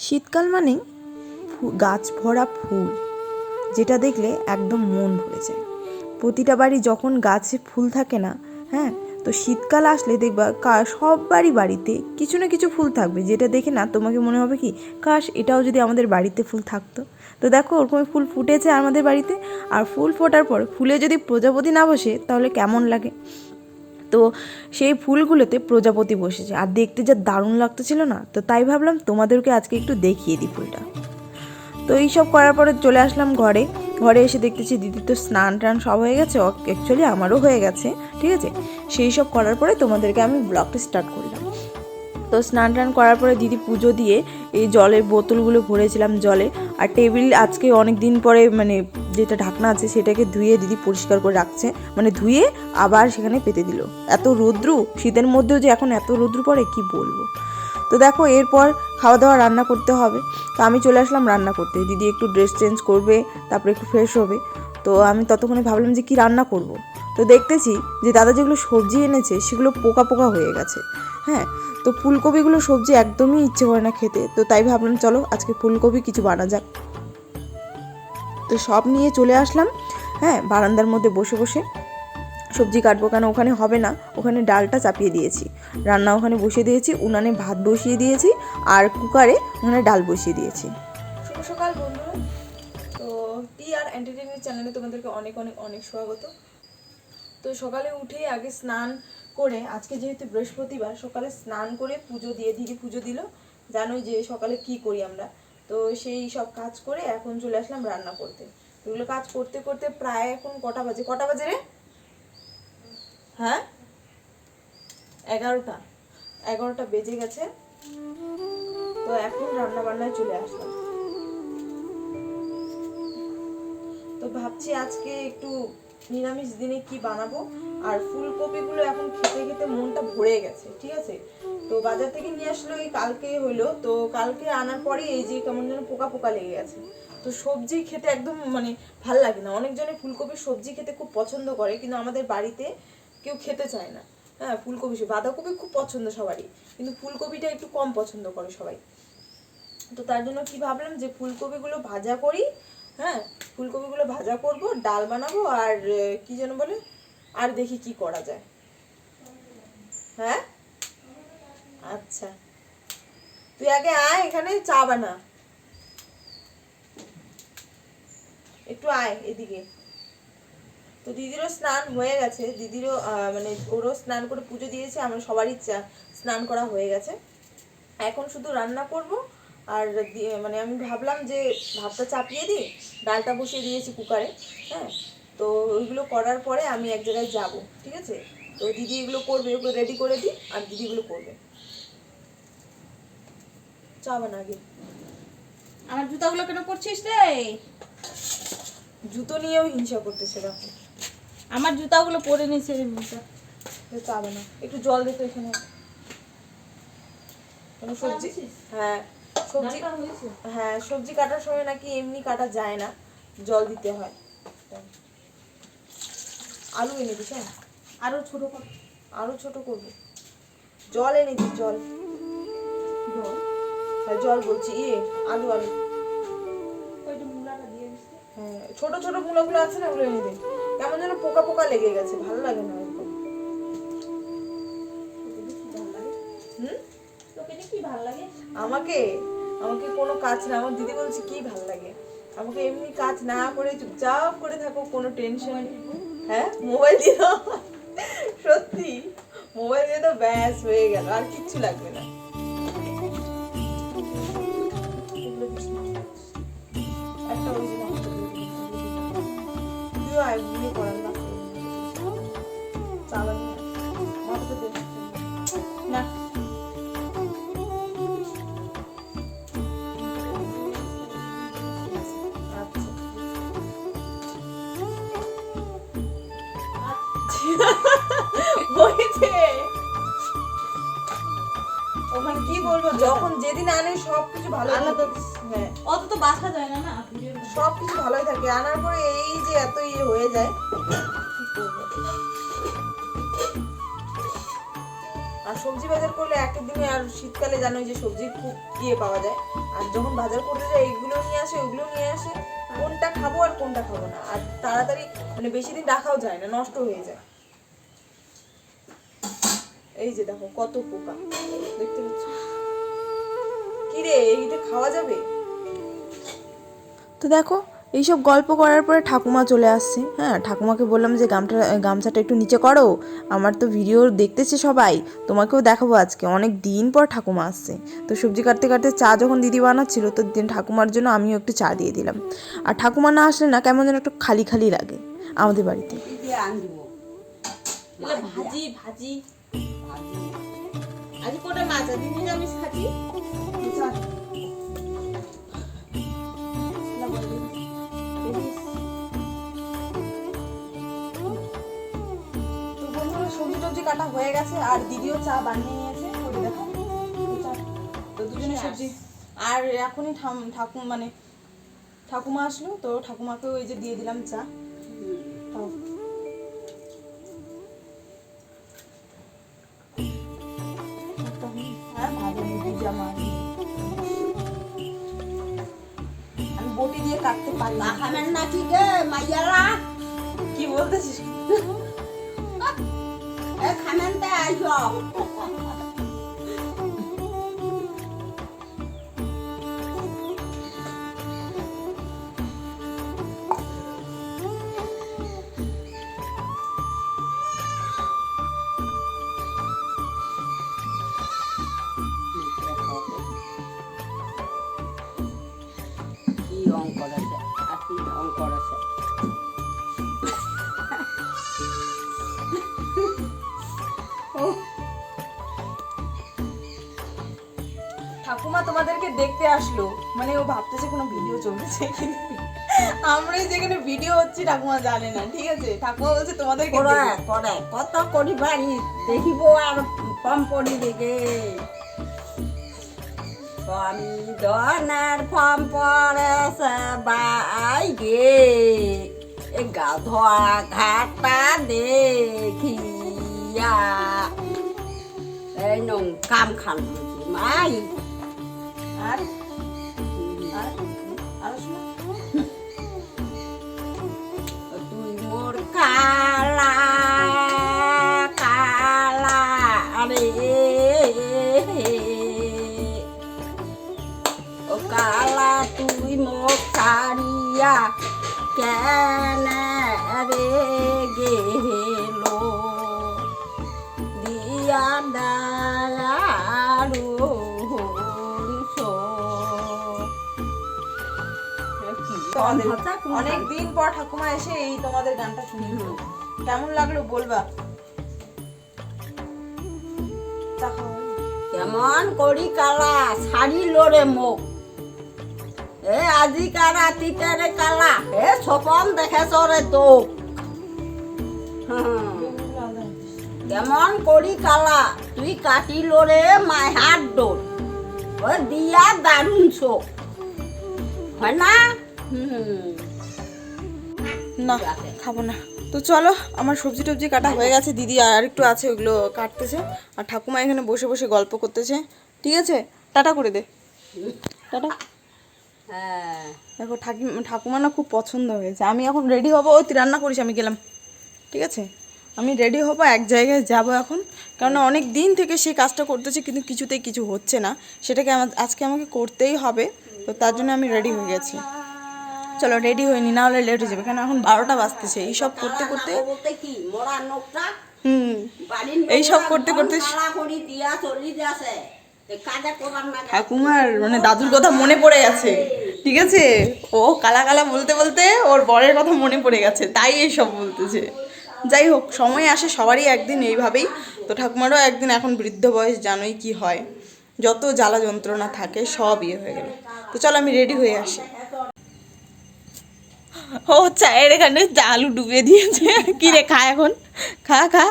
শীতকাল মানে গাছ ভরা ফুল, যেটা দেখলে একদম মন ভরে যায়। প্রতিটা বাড়ি যখন গাছে ফুল থাকে না হ্যাঁ তো শীতকাল আসলে দেখবা কা- সব বাড়ি বাড়িতে কিছু না কিছু ফুল থাকবে। যেটা দেখে না তোমাকে মনে হবে কি, কাশ, এটাও যদি আমাদের বাড়িতে ফুল থাকতো। তো দেখো ওরকম ফুল ফুটেছে আমাদের বাড়িতে। আর ফুল ফোটার পর, ফুলে যদি প্রজাপতি না বসে, তাহলে কেমন লাগে? তো সেই ফুলগুলোতে প্রজাপতি বসেছে। আর দেখতে যা দারুণ লাগতেছিল না? তো তাই ভাবলাম তোমাদেরকে আজকে একটু দেখিয়ে দিই ফুলটা। তো এইসব করার পরে চলে আসলাম ঘরে। ঘরে এসে দেখতেছি দিদি তো স্নান টান সব হয়ে গেছে। অ্যাকচুয়ালি আমারও হয়ে গেছে। ঠিক আছে? সেই সব করার পরে তোমাদেরকে আমি ব্লগটা স্টার্ট করলাম। তো স্নান টান করার পরে দিদি পুজো দিয়ে এই জলের বোতলগুলো ভরেছিলাম জলে। আর টেবিল আজকে অনেক দিন পরে মানে যেটা ঢাকনা আছে সেটাকে ধুয়ে দিদি পরিষ্কার করে রাখছে। মানে ধুয়ে আবার সেখানে পেতে দিল। এত রৌদ্রু, শীতের মধ্যেও যে এখন এত রৌদ্রু পড়ে, কি বলব? তো দেখো, এরপর খাওয়া দাওয়া রান্না করতে হবে। তো আমি চলে আসলাম রান্না করতে। দিদি একটু ড্রেস চেঞ্জ করবে, তারপরে একটু ফ্রেশ হবে। তো আমি ততক্ষণে ভাবলাম যে কি রান্না করব। তো দেখতেছি যে দাদা যেগুলো সবজি এনেছে, সেগুলো পোকা পোকা হয়ে গেছে। হ্যাঁ তো ফুলকপিগুলো সবজি একদমই ইচ্ছে করে না খেতে। তো তাই ভাবলাম, চলো আজকে ফুলকপি কিছু বানা যাক। তো সব নিয়ে চলে আসলাম। হ্যাঁ বারান্দার মধ্যে বসে বসে সবজি কাটবো কেন ওখানে হবে না। ওখানে ডালটা চাপিয়ে দিয়েছি। রান্না ওখানে বসিয়ে দিয়েছি, উনানে ভাত বসিয়ে দিয়েছি, আর কুকারে ওখানে ডাল বসিয়ে দিয়েছি। শুভ সকাল বন্ধুরা। তো টি আর এন্টারটেনমেন্ট চ্যানেলে তোমাদেরকে অনেক অনেক অনেক স্বাগত। তো সকালে উঠেই আগে স্নান করে, আজকে যেহেতু বৃহস্পতিবার, সকালে স্নান করে পুজো দিয়ে দিদি পুজো দিল। জানোই যে সকালে কি করি আমরা। তো সেই সব কাজ করে এখন চলে আসলাম রান্না করতে। এগুলো কাজ করতে করতে প্রায় এখন কটা বাজে? কটা বাজে রে? হ্যাঁ? এগারোটা। এগারোটা বেজে গেছে। তো এখন রান্না বান্নায় চলে আসলাম। তো ভাবছি আজকে একটু নিরামিষ দিনে কি বানাবো? আর ফুলকপিগুলো এখন খেতে খেতে মনটা ভরে গেছে, ঠিক আছে? তো বাজার থেকে নিয়ে আসলো এই কালকে হইল, তো কালকে আনার পরে এই যে কেমন যেন পোকা পোকা লেগে গেছে। তো সবজি খেতে একদম মানে ভালো লাগে না। অনেকজনে ফুলকপির সবজি খেতে খুব পছন্দ করে, কিন্তু আমাদের বাড়িতে কেউ খেতে চায় না। হ্যাঁ ফুলকপি বাঁধাকপি খুব পছন্দ সবারই, কিন্তু ফুলকপিটা একটু কম পছন্দ করে সবাই। তো তার জন্য কি ভাবলাম যে ফুলকপিগুলো ভাজা করি হ্যাঁ ফুলকপিগুলো ভাজা করব, ডাল বানাবো আর কি যেন বলে? আর দেখি কি করা যায়। হ্যাঁ? আচ্ছা। তুই আগে আয় এখানে, চা বানা। একটু আয় এদিকে। তো দিদিরও স্নান হয়ে গেছে। দিদিরও মানে ওরও স্নান করে পুজো দিয়েছে, আমরা সবারই চা- স্নান করা হয়ে গেছে। এখন শুধু রান্না করব আর দিয়ে- মানে আমি ভাবলাম যে ভাতটা চাপিয়ে দিই ডালটা বসিয়ে দিয়েছি কুকারে হ্যাঁ? তো ওইগুলো করার পরে আমি এক জায়গায় যাব ঠিক আছে? তো দিদি এগুলো করবে ওগুলো রেডি করে দিই আর দিদি এগুলো করবে। চাবা না আগে। আমার জুতাগুলো কেন পরছিস রে? জুতো নিয়েও হিংসা করতেছে দেখো। আমার জুতাগুলো পরে নিছে রে জুতা চাবে না একটু জল দিতে এখানে। কোনো সবজি? হ্যাঁ। সবজি হ্যাঁ সবজি কাটার সময় নাকি এমনি কাটা যায় না জল দিতে হয়। আলু এনে দিস হ্যাঁ? আরও ছোট কর। আরও ছোট করব। জল এনে দিস জল। হ্যাঁ জল বলছি ইয়ে আলু আলু। হ্যাঁ ছোট ছোট মুলোগুলো আছে না ওগুলো এনে দে। কেমন যেন পোকা পোকা লেগে গেছে ভালো লাগে না হুম? তোকে কি ভালো লাগে? আমাকে? আমাকে কোনো কাজ না, আমার দিদি বলছে, কি ভালো লাগে? আমাকে এমনি কাজ না করে চুপচাপ করে থাকো, কোনো টেনশন হ্যাঁ? মোবাইল দিয়ে দাও। সত্যি মোবাইল দিয়ে তো ব্যাস, হয়ে গেল, আর কিচ্ছু লাগবে না। একটা ওই যে হয়েছে ওখানে কি বলব যখন যেদিন আনে সবকিছু ভালো আলাদা। হ্যাঁ। অত তো বাসা যায় না না? সবকিছু ভালোই থাকে। আনার পরে এই যে এত ইয়ে হয়ে যায়। আর সবজি বাজার করলে একটা দিনে আর শীতকালে জানোই যে সবজি খুব ইয়ে পাওয়া যায়। আর যখন বাজার করতে যায় এইগুলো নিয়ে আসে ওইগুলো নিয়ে আসে। কোনটা খাব আর কোনটা খাব না। আর তাড়াতাড়ি মানে বেশি দিন রাখাও যায় না নষ্ট হয়ে যায়। এই যে দেখো কত পোকা। দেখতে পাচ্ছ? কি রে এইটা খাওয়া যাবে? তো দেখো এইসব গল্প করার পরে ঠাকুমা চলে আসছে। হ্যাঁ ঠাকুমাকে বললাম যে গামটা গামছাটা একটু নিচে করো। আমার তো ভিডিও দেখতেছে সবাই তোমাকেও দেখাবো আজকে। অনেক দিন পর ঠাকুমা আসছে। তো সবজি কাটতে কাটতে চা যখন দিদি বানাচ্ছিল তো দিন ঠাকুমার জন্য আমিও একটু চা দিয়ে দিলাম। আর ঠাকুমা না আসলে না কেমন যেন একটু খালি খালি লাগে আমাদের বাড়িতে। ভাজি ভাজি। আজ কোটা মাছ? আছে নিরামিষ খাচ্ছি সবজি টবজি কাটা হয়ে গেছে আর দিদিও চা বানিয়ে নিয়েছে। দেখো তো দুজনে সবজি। আর এখনই ঠাকুম মানে ঠাকুমা আসলো তো ঠাকুমাকে ওই যে দিয়ে দিলাম চা। আইসো কি অঙ্ক আছে আর কি অঙ্ক আছে তোমাদেরকে দেখতে আসলো। মানে ও ভাবতেছে কোনো ভিডিও চলছে কিন্তু আমরাই যেখানে ভিডিও হচ্ছে ঠাকুমা জানে না ঠিক আছে? ঠাকুমা বলছে তোমাদের করে। করে কত করি বাড়ি দেখিব আর কম পড়ি দিকে স্বামী ধনের ফর্ম পড়েছে বাই গে এ গাধোয়া ঘাটা দেখিয়া। এই নং কাম খান মাই। আর আর আর তুই মোর কালা কালা রে ও কালা তুই মোক সারিয়া কেন রে গেলো তোমাদের অনেক দিন পর ঠাকুমা এসে এই তোমাদের গানটা শুনলো কেমন লাগল বলবা? কেমন করি কালা শাড়ি লড়ে মুখ। এ আজিকা রাতিতে রে কালা এ স্বপন দেখেছ রে তো। কেমন করি কালা তুই কাটি লড়ে মাহার ডোর ও দিয়া দারুণ চোখ হয় না? না, খাব না। তো চলো, আমার সবজি টবজি কাটা হয়ে গেছে। দিদি আর একটু আছে, ওগুলো কাটতেছে। আর ঠাকুমা এখানে বসে বসে গল্প করতেছে। ঠিক আছে? টাটা করে দে। টাটা। হ্যাঁ দেখো, ঠাকি, ঠাকুমা না খুব পছন্দ হয়েছে। আমি এখন রেডি হব। ওই রান্না করিস, আমি গেলাম। ঠিক আছে? আমি রেডি হব, এক জায়গায় যাব এখন। কেননা অনেক দিন থেকে সেই কাজটা করতেছি, কিন্তু কিছুতেই কিছু হচ্ছে না। সেটাকে আমার আজকে আমাকে করতেই হবে। তো তার জন্য আমি রেডি হয়ে গেছি। চলো রেডি হয়নি না হলে লেট হয়ে যাবে। কেন, এখন বারোটা বাজতেছে। এইসব করতে করতে হুম। বাড়ির এই সব করতে করতে- ঠাকুমার মানে দাদুর কথা মনে পড়ে গেছে। ঠিক আছে? ও কালা কালা বলতে বলতে ওর বরের কথা মনে পড়ে গেছে, তাই এই সব বলতেছে। যাই হোক, সময় আসে সবারই একদিন এইভাবেই। তো ঠাকুমারও একদিন এখন বৃদ্ধ বয়স, জানোই কি হয়। যত জ্বালা যন্ত্রণা থাকে, সব ইয়ে হয়ে গেল। তো চলো, আমি রেডি হয়ে আসি। ও চায়ের এখানে আলু ডুবিয়ে দিয়েছে। কি রে খা এখন। খা খা।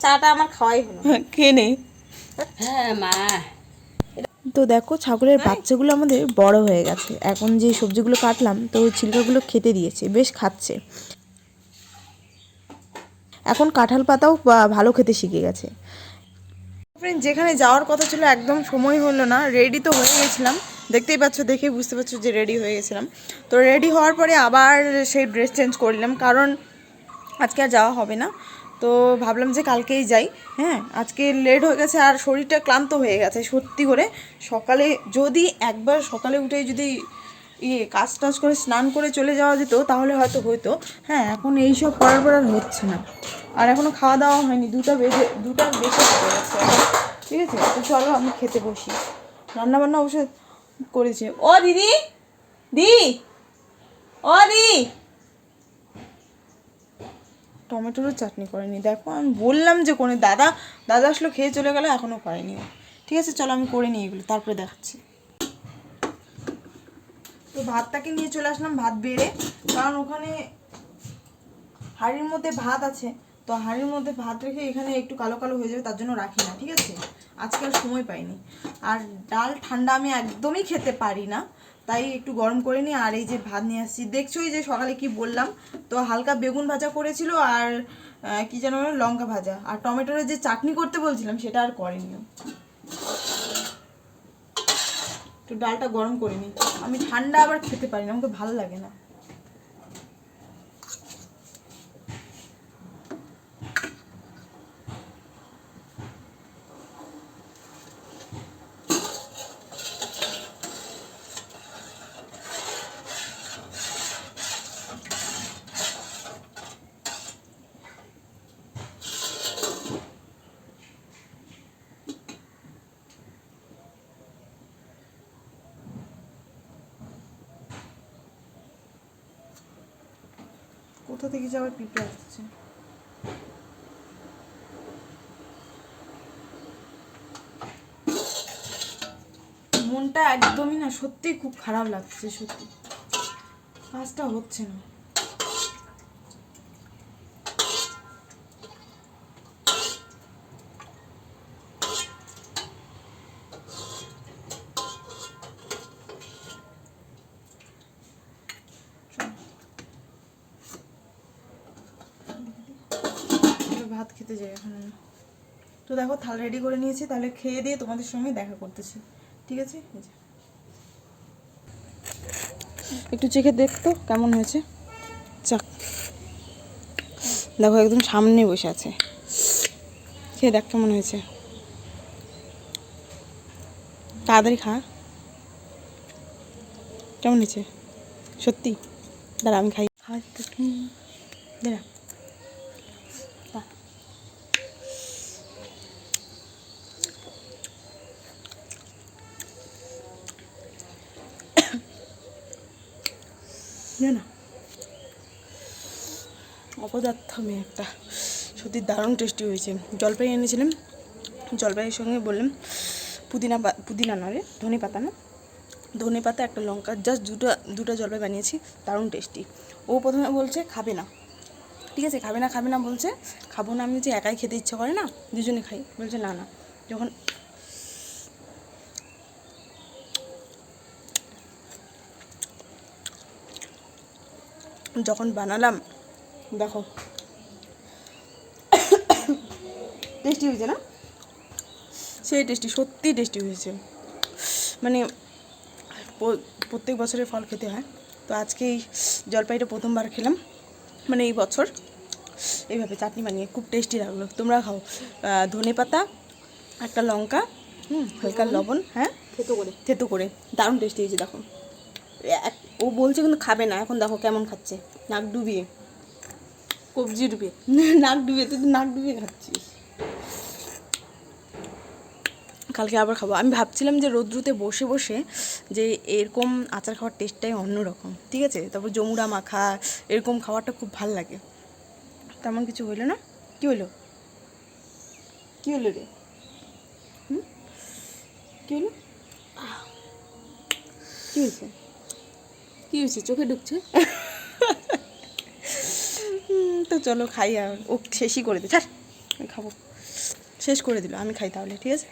চাটা আমার খাওয়াই হলো। খেয়ে নে। হ্যাঁ মা। তো দেখো ছাগলের বাচ্চাগুলো আমাদের বড় হয়ে গেছে। এখন যে সবজিগুলো কাটলাম তো ওই ছিলকাগুলো খেতে দিয়েছে বেশ খাচ্ছে। এখন কাঁঠাল পাতাও ভালো খেতে শিখে গেছে। ফ্রেন্ড যেখানে যাওয়ার কথা ছিল একদম সময় হলো না। রেডি তো হয়ে গেছিলাম। দেখতেই পাচ্ছ দেখেই বুঝতে পারছ যে রেডি হয়ে গেছিলাম। তো রেডি হওয়ার পরে আবার সেই ড্রেস চেঞ্জ করলাম কারণ আজকে আর যাওয়া হবে না। তো ভাবলাম যে কালকেই যাই হ্যাঁ? আজকে লেট হয়ে গেছে আর শরীরটা ক্লান্ত হয়ে গেছে, সত্যি করে। সকালে যদি একবার সকালে উঠে যদি ইয়ে কাজ টাজ করে স্নান করে চলে যাওয়া যেত, তাহলে হয়তো হতো হ্যাঁ এখন এই সব করার পর আর হচ্ছে না। আর এখনও খাওয়া দাওয়া হয়নি, দুটা বেজে, দুটা বেশি ঠিক আছে? তো চলো আমি খেতে বসি। রান্না বান্না অবশ্য করেছে। ও, দিদি! দি! ও, দি! টমেটোরও চাটনি করেনি। দেখো, আমি বললাম যে কোনো দাদা দাদা আসলো, খেয়ে চলে গেলো এখনও করেনি। ঠিক আছে, চলো আমি করে নিই এগুলো, তারপরে দেখাচ্ছি। তো ভাতটাকে নিয়ে চলে আসলাম, ভাত বেড়ে। কারণ ওখানে হাঁড়ির মধ্যে ভাত আছে। তো হাঁড়ির মধ্যে ভাত রেখে এখানে একটু কালো কালো হয়ে যাবে, তার জন্য রাখি না, ঠিক আছে? আজকে আর সময় পাইনি। আর ডাল ঠান্ডা আমি একদমই খেতে পারি না, তাই একটু গরম করে নিই আর এই যে ভাত নিয়ে আসছি। দেখছোই যে সকালে কি বললাম? তো হালকা বেগুন ভাজা করেছিল আর কি যেন লঙ্কা ভাজা। আর টমেটোর যে চাটনি করতে বলছিলাম সেটা আর করেনি। একটু ডালটা গরম করে নিই। আমি ঠান্ডা আবার খেতে পারি না, আমাকে ভালো লাগে না। কোথা থেকে যে আবার পিঁপড়ে আসছে? মনটা একদমই না, সত্যিই খুব খারাপ লাগছে, সত্যি। কাজটা হচ্ছে না। তো দেখো, থাল রেডি করে নিয়েছি, তাহলে খেয়ে দিয়ে তোমাদের সঙ্গে দেখা করতেছি। ঠিক আছে? একটু চেখে দেখতো কেমন হয়েছে। চাক দেখো, একদম সামনে বসে আছে। খেয়ে দেখ কেমন হয়েছে। তাড়াতাড়ি খা। কেমন হয়েছে? সত্যি। দাঁড়া, আমি খাই। খাই দাঁড়া। নে, না। অপদার্থ মেয়ে একটা। সত্যি দারুণ টেস্টি হয়েছে। জলপাই এনেছিলাম। জলপাইয়ের সঙ্গে বললাম, পুদিনা পুদিনা না রে, ধনে পাতা না? ধনে পাতা, একটা লঙ্কা জাস্ট দুটো দুটো জলপাই বানিয়েছি। দারুণ টেস্টি ও প্রথমে বলছে, খাবে না। ঠিক আছে, খাবে না খাবে না, বলছে। খাব না, আমি যে একাই খেতে ইচ্ছা করে না, দুজনে খাই। বলছে, না না। যখন যখন বানালাম দেখো। টেস্টি হয়েছে না? সেই টেস্টি সত্যি টেস্টি হয়েছে। মানে প্রত্যেক বছরের ফল খেতে হয়। তো আজকে এই জলপাইটা প্রথমবার খেলাম। মানে এই বছর এইভাবে চাটনি বানিয়ে খুব টেস্টি লাগল। তোমরা খাও। ধনে পাতা একটা লঙ্কা হুম হালকা লবণ। হ্যাঁ? খেতো করে। থেতু করে। দারুণ টেস্টি হয়েছে দেখো। ও বলছে কিন্তু খাবে না। এখন দেখো কেমন খাচ্ছে। নাক ডুবিয়ে। কবজি ডুবে নাক ডুবিয়ে তুই নাক ডুবিয়ে খাচ্ছিস। কালকে আবার খাব। আমি ভাবছিলাম যে রৌদ্রুতে বসে বসে যে এরকম আচার খাওয়ার টেস্টটাই অন্যরকম। ঠিক আছে? তারপর জমুরা মাখা এরকম খাওয়াটা খুব ভালো লাগে। তেমন কিছু হইল না? কি হলো কি হলো রে? হুম? কি হলো কি হয়েছে কি হয়েছে? চোখে ঢুকছে? তো চলো খাই, আর ও শেষই করে দে ছাড় খাব। শেষ করে দিল, আমি খাই তাহলে, ঠিক আছে?